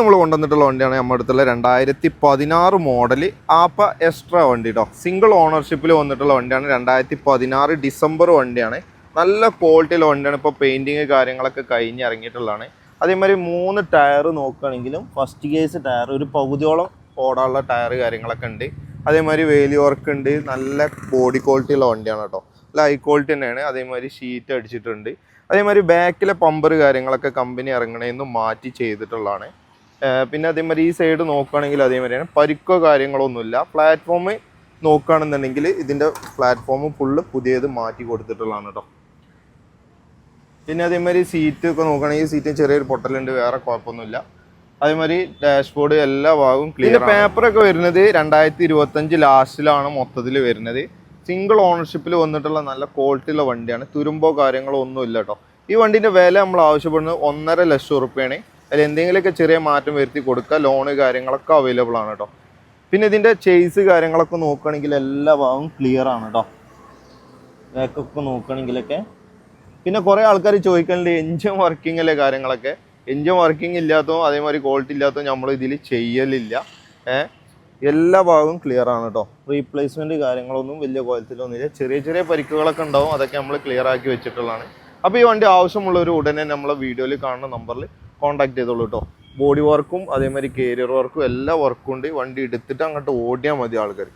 നമ്മൾ കൊണ്ടുവന്നിട്ടുള്ള വണ്ടിയാണ് നമ്മുടെ അടുത്തുള്ള രണ്ടായിരത്തി പതിനാറ് മോഡൽ ആപ്പ എക്സ്ട്രാ വണ്ടി കേട്ടോ സിംഗിൾ ഓണർഷിപ്പിൽ വന്നിട്ടുള്ള വണ്ടിയാണ് രണ്ടായിരത്തി പതിനാറ് ഡിസംബർ വണ്ടിയാണ്. നല്ല ക്വാളിറ്റിയുള്ള വണ്ടിയാണ്. ഇപ്പോൾ പെയിന്റിങ് കാര്യങ്ങളൊക്കെ കഴിഞ്ഞ് ഇറങ്ങിയിട്ടുള്ളതാണ്. അതേമാതിരി മൂന്ന് ടയർ നോക്കുകയാണെങ്കിലും ഫസ്റ്റ് കേസ് ടയർ ഒരു പകുതിയോളം ഓടാനുള്ള ടയർ കാര്യങ്ങളൊക്കെ ഉണ്ട്. അതേമാതിരി വേലി വർക്ക് ഉണ്ട്. നല്ല ബോഡി ക്വാളിറ്റി ഉള്ള വണ്ടിയാണ് കേട്ടോ നല്ല ഹൈ ക്വാളിറ്റി തന്നെയാണ്. അതേമാതിരി ഷീറ്റ് അടിച്ചിട്ടുണ്ട്. അതേമാതിരി ബാക്കിലെ പമ്പർ കാര്യങ്ങളൊക്കെ കമ്പനി ഇറങ്ങണേന്ന് മാറ്റി ചെയ്തിട്ടുള്ളതാണ്. പിന്നെ അതേമാതിരി ഈ സൈഡ് നോക്കുകയാണെങ്കിൽ അതേമാതിരിയാണ്. പരിക്കോ കാര്യങ്ങളോ ഒന്നുമില്ല. പ്ലാറ്റ്ഫോം നോക്കുകയാണെന്നുണ്ടെങ്കിൽ ഇതിന്റെ പ്ലാറ്റ്ഫോം ഫുള്ള് പുതിയത് മാറ്റി കൊടുത്തിട്ടുള്ളതാണ് കേട്ടോ പിന്നെ അതേമാതിരി സീറ്റ് ഒക്കെ നോക്കുകയാണെങ്കിൽ സീറ്റ് ചെറിയൊരു പൊട്ടലുണ്ട്. വേറെ കുഴപ്പമൊന്നുമില്ല. അതേമാതിരി ഡാഷ്ബോർഡ് എല്ലാ ഭാഗവും ക്ലിയർ പേപ്പറൊക്കെ വരുന്നത് രണ്ടായിരത്തി ഇരുപത്തഞ്ച് ലാസ്റ്റിലാണ് മൊത്തത്തിൽ വരുന്നത്. സിംഗിൾ ഓണർഷിപ്പിൽ വന്നിട്ടുള്ള നല്ല ക്വാളിറ്റിയുള്ള വണ്ടിയാണ്. തുരുമ്പോ കാര്യങ്ങളോ ഒന്നുമില്ല കേട്ടോ ഈ വണ്ടിന്റെ വില നമ്മൾ ആവശ്യപ്പെടുന്നത് ഒന്നര ലക്ഷം റുപ്യാണ് അതിൽ എന്തെങ്കിലുമൊക്കെ ചെറിയ മാറ്റം വരുത്തി കൊടുക്കുക. ലോണ് കാര്യങ്ങളൊക്കെ അവൈലബിൾ ആണ് കേട്ടോ പിന്നെ ഇതിന്റെ ചേസ് കാര്യങ്ങളൊക്കെ നോക്കുകയാണെങ്കിൽ എല്ലാ ഭാഗവും ക്ലിയർ ആണ് കേട്ടോ ബാക്കൊക്കെ നോക്കുകയാണെങ്കിലൊക്കെ. പിന്നെ കുറേ ആൾക്കാർ ചോദിക്കാനുണ്ട് എഞ്ചിൻ വർക്കിംഗ് അല്ലേ കാര്യങ്ങളൊക്കെ. എഞ്ചിൻ വർക്കിംഗ് ഇല്ലാത്തതും അതേമാതിരി ക്വാളിറ്റി ഇല്ലാത്തോ നമ്മൾ ഇതിൽ ചെയ്യലില്ല. എല്ലാ ഭാഗവും ക്ലിയർ ആണ് കേട്ടോ റീപ്ലേസ്മെന്റ് കാര്യങ്ങളൊന്നും വലിയ ക്വാളിറ്റിയിലൊന്നുമില്ല ചെറിയ ചെറിയ പരിക്കുകളൊക്കെ ഉണ്ടാവും. അതൊക്കെ നമ്മൾ ക്ലിയർ ആക്കി വെച്ചിട്ടുള്ളതാണ്. അപ്പോൾ ഈ വണ്ടി ആവശ്യമുള്ളവർ ഉടനെ നമ്മളെ വീഡിയോയിൽ കാണുന്ന നമ്പറിൽ കോണ്ടാക്ട് ചെയ്തോളൂ കേട്ടോ ബോഡി വർക്കും അതേമാതിരി കേരിയർ വർക്കും എല്ലാ വർക്കും ഉണ്ട്. വണ്ടി എടുത്തിട്ട് അങ്ങോട്ട് ഓടിയാൽ മതി ആൾക്കാർ